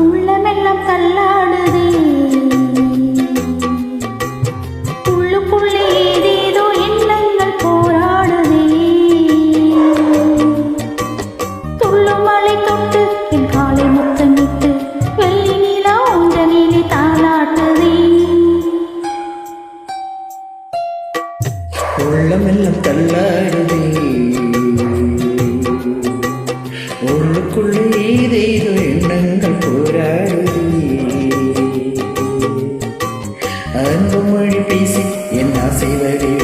உள்ளமெல்லாம் தள்ளாடுதே உள்ளம் எல்லாம் தள்ளாடுதே. உள்ளுக்குள்ளே ஏதேதோ எண்ணங்கள் போராடுதே. அன்பு மொழி பேசி என் ஆசை வழி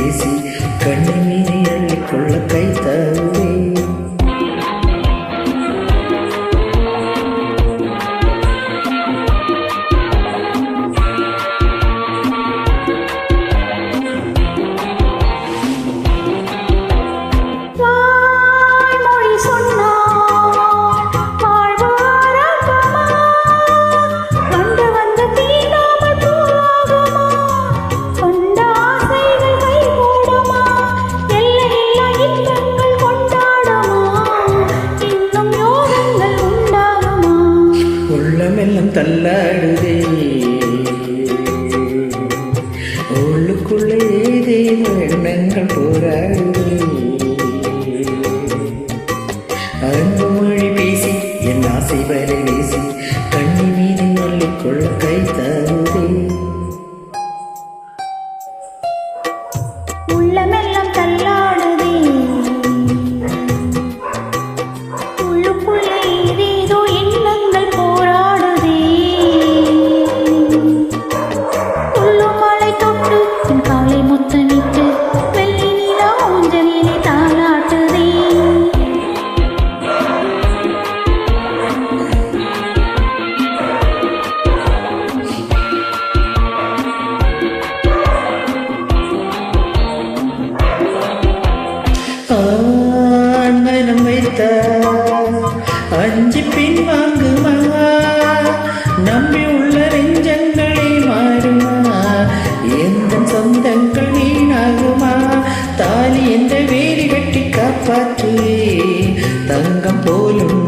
கொள்கை அஞ்சு பின் வாங்குமா நம்பி உள்ள நெஞ்சங்களே மாறுமா? எந்த சொந்தங்கள் வீணாகுமா? தாலி எந்த வேலி வெட்டி காப்பாற்று. தங்கம் போலும்